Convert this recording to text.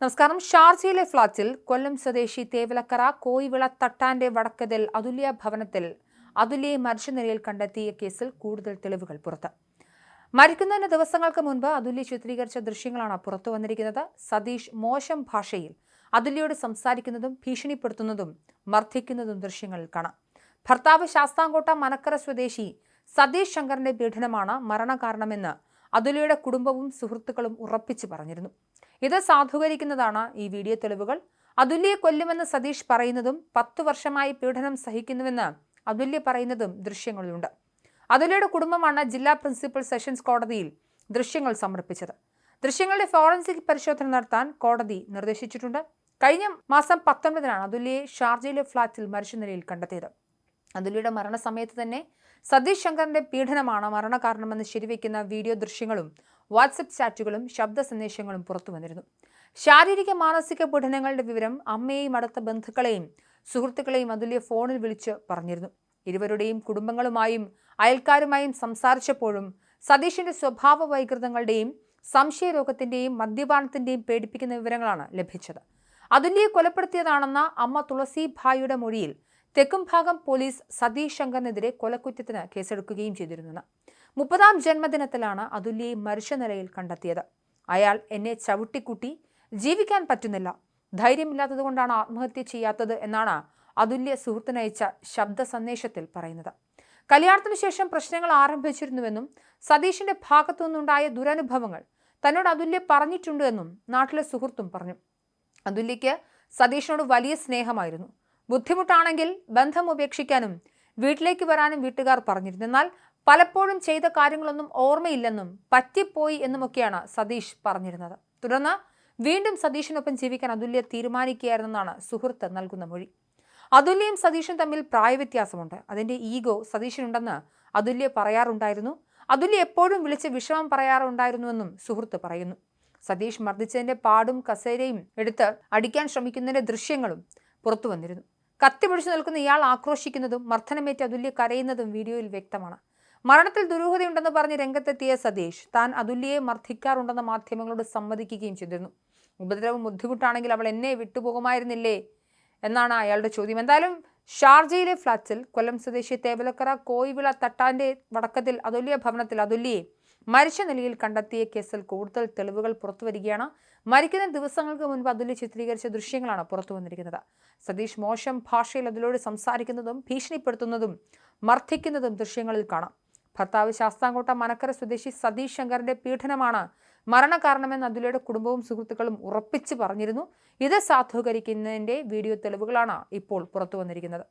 നമസ്കാരം. ഷാർജയിലെ ഫ്ളാറ്റിൽ കൊല്ലം സ്വദേശി തേവലക്കര കോയിവിള തട്ടാന്റെ വടക്കതിൽ അതുല്യ ഭവനത്തിൽ അതുല്യയെ മരിച്ച നിലയിൽ കണ്ടെത്തിയ കേസിൽ കൂടുതൽ തെളിവുകൾ പുറത്ത്. മരിക്കുന്നതിന് ദിവസങ്ങൾക്ക് മുൻപ് അതുല്യ ചിത്രീകരിച്ച ദൃശ്യങ്ങളാണ് പുറത്തു വന്നിരിക്കുന്നത്. സതീഷ് മോശം ഭാഷയിൽ അതുല്യയോട് സംസാരിക്കുന്നതും ഭീഷണിപ്പെടുത്തുന്നതും മർദ്ദിക്കുന്നതും ദൃശ്യങ്ങളിൽ കാണാം. ഭർത്താവ് ശാസ്താംകോട്ട മനക്കര സ്വദേശി സതീഷ് ശങ്കറിന്റെ പീഡനമാണ് മരണകാരണമെന്ന് അതുല്യയുടെ കുടുംബവും സുഹൃത്തുക്കളും ഉറപ്പിച്ചു പറഞ്ഞിരുന്നു. ഇത് സാധൂകരിക്കുന്നതാണ് ഈ വീഡിയോ തെളിവുകൾ. അതുല്യെ കൊല്ലുമെന്ന് സതീഷ് പറയുന്നതും പത്തു വർഷമായി പീഡനം സഹിക്കുന്നുവെന്ന് അതുല്യ പറയുന്നതും ദൃശ്യങ്ങളിലുണ്ട്. അതുല്യയുടെ കുടുംബമാണ് ജില്ലാ പ്രിൻസിപ്പൽ സെഷൻസ് കോടതിയിൽ ദൃശ്യങ്ങൾ സമർപ്പിച്ചത്. ദൃശ്യങ്ങളുടെ ഫോറൻസിക് പരിശോധന നടത്താൻ കോടതി നിർദ്ദേശിച്ചിട്ടുണ്ട്. കഴിഞ്ഞ മാസം പത്തൊൻപതിനാണ് അതുല്യയെ ഷാർജയിലെ ഫ്ളാറ്റിൽ മരിച്ച നിലയിൽ കണ്ടെത്തിയത്. അതുല്യയുടെ മരണസമയത്ത് തന്നെ സതീഷ് ശങ്കറിന്റെ പീഡനമാണ് മരണകാരണമെന്ന് ശരിവെക്കുന്ന വീഡിയോ ദൃശ്യങ്ങളും വാട്സപ്പ് ചാറ്റുകളും ശബ്ദ സന്ദേശങ്ങളും പുറത്തു വന്നിരുന്നു. ശാരീരിക മാനസിക പഠനങ്ങളുടെ വിവരം അമ്മയെയും അടുത്ത ബന്ധുക്കളെയും സുഹൃത്തുക്കളെയും അതുല്യ ഫോണിൽ വിളിച്ച് പറഞ്ഞിരുന്നു. ഇരുവരുടെയും കുടുംബങ്ങളുമായും അയൽക്കാരുമായും സംസാരിച്ചപ്പോഴും സതീഷിന്റെ സ്വഭാവ വൈകൃതങ്ങളുടെയും സംശയരോഗത്തിന്റെയും മദ്യപാനത്തിന്റെയും പേടിപ്പിക്കുന്ന വിവരങ്ങളാണ് ലഭിച്ചത്. അതുല്യെ കൊലപ്പെടുത്തിയതാണെന്ന അമ്മ തുളസി ഭായിയുടെ മൊഴിയിൽ തെക്കും ഭാഗം പോലീസ് സതീഷ് ശങ്കറിനെതിരെ കൊലക്കുറ്റത്തിന് കേസെടുക്കുകയും ചെയ്തിരുന്നു. മുപ്പതാം ജന്മദിനത്തിലാണ് അതുല്യയെ മരിച്ച നിലയിൽ കണ്ടെത്തിയത്. അയാൾ എന്നെ ചവിട്ടിക്കുട്ടി ജീവിക്കാൻ പറ്റുന്നില്ല. ധൈര്യമില്ലാത്തത് കൊണ്ടാണ് ആത്മഹത്യ ചെയ്യാത്തത് എന്നാണ് അതുല്യ സുഹൃത്തിനയച്ച ശബ്ദ സന്ദേശത്തിൽ പറയുന്നത്. കല്യാണത്തിന് ശേഷം പ്രശ്നങ്ങൾ ആരംഭിച്ചിരുന്നുവെന്നും സതീഷിന്റെ ഭാഗത്തു നിന്നുണ്ടായ ദുരനുഭവങ്ങൾ തന്നോട് അതുല്യ പറഞ്ഞിട്ടുണ്ട് എന്നും നാട്ടിലെ സുഹൃത്തും പറഞ്ഞു. അതുല്യയ്ക്ക് സതീഷിനോട് വലിയ സ്നേഹമായിരുന്നു. ബുദ്ധിമുട്ടാണെങ്കിൽ ബന്ധം ഉപേക്ഷിക്കാനും വീട്ടിലേക്ക് വരാനും വീട്ടുകാർ പറഞ്ഞിരുന്നു. എന്നാൽ പലപ്പോഴും ചെയ്ത കാര്യങ്ങളൊന്നും ഓർമ്മയില്ലെന്നും പറ്റിപ്പോയി എന്നുമൊക്കെയാണ് സതീഷ് പറഞ്ഞിരുന്നത്. തുടർന്ന് വീണ്ടും സതീഷിനൊപ്പം ജീവിക്കാൻ അതുല്യ തീരുമാനിക്കുകയായിരുന്നെന്നാണ് സുഹൃത്ത് നൽകുന്ന മൊഴി. അതുല്യയും സതീഷും തമ്മിൽ പ്രായവ്യത്യാസമുണ്ട്. അതിന്റെ ഈഗോ സതീഷിനുണ്ടെന്ന് അതുല്യ പറയാറുണ്ടായിരുന്നു. അതുല്യ എപ്പോഴും വിളിച്ച് വിഷമം പറയാറുണ്ടായിരുന്നുവെന്നും സുഹൃത്ത് പറയുന്നു. സതീഷ് മർദ്ദിച്ചതിന്റെ പാടും കസേരയും എടുത്ത് അടിക്കാൻ ശ്രമിക്കുന്നതിന്റെ ദൃശ്യങ്ങളും പുറത്തു വന്നിരുന്നു കത്തി പിടിച്ചു നിൽക്കുന്ന ഇയാൾ ആക്രോശിക്കുന്നതും മർദ്ദനമേറ്റ് അതുല്യ കരയുന്നതും വീഡിയോയിൽ വ്യക്തമാണ്. മരണത്തിൽ ദുരൂഹതയുണ്ടെന്ന് പറഞ്ഞ് രംഗത്തെത്തിയ സതീഷ് താൻ അതുല്യയെ മർദ്ദിക്കാറുണ്ടെന്ന് മാധ്യമങ്ങളോട് സമ്മതിക്കുകയും ചെയ്തിരുന്നു. ഉപദ്രവം ബുദ്ധിമുട്ടാണെങ്കിൽ അവൾ എന്നെ വിട്ടുപോകുമായിരുന്നില്ലേ എന്നാണ് അയാളുടെ ചോദ്യം. എന്തായാലും ഷാർജയിലെ ഫ്ളാറ്റിൽ കൊല്ലം സ്വദേശി തേവലക്കര കോയിവിള തട്ടാന്റെ വടക്കത്തിൽ അതുല്യ ഭവനത്തിൽ അതുല്യയെ മരിച്ച നിലയിൽ കണ്ടെത്തിയ കേസിൽ കൂടുതൽ തെളിവുകൾ പുറത്തു വരികയാണ്. മരിക്കുന്ന ദിവസങ്ങൾക്ക് മുൻപ് അതുല്യ ചിത്രീകരിച്ച ദൃശ്യങ്ങളാണ് പുറത്തു വന്നിരിക്കുന്നത്. സതീഷ് മോശം ഭാഷയിൽ അതിലൂടെ സംസാരിക്കുന്നതും ഭീഷണിപ്പെടുത്തുന്നതും മർദ്ദിക്കുന്നതും ദൃശ്യങ്ങളിൽ കാണാം. ഭർത്താവ് ശാസ്താംകോട്ട മനക്കര സ്വദേശി സതീഷ് ശങ്കറിന്റെ പീഡനമാണ് മരണകാരണമെന്ന് അതുലയുടെ കുടുംബവും സുഹൃത്തുക്കളും ഉറപ്പിച്ചു പറഞ്ഞിരുന്നു. ഇത് സാധൂകരിക്കുന്നതിന്റെ വീഡിയോ തെളിവുകളാണ് ഇപ്പോൾ പുറത്തു വന്നിരിക്കുന്നത്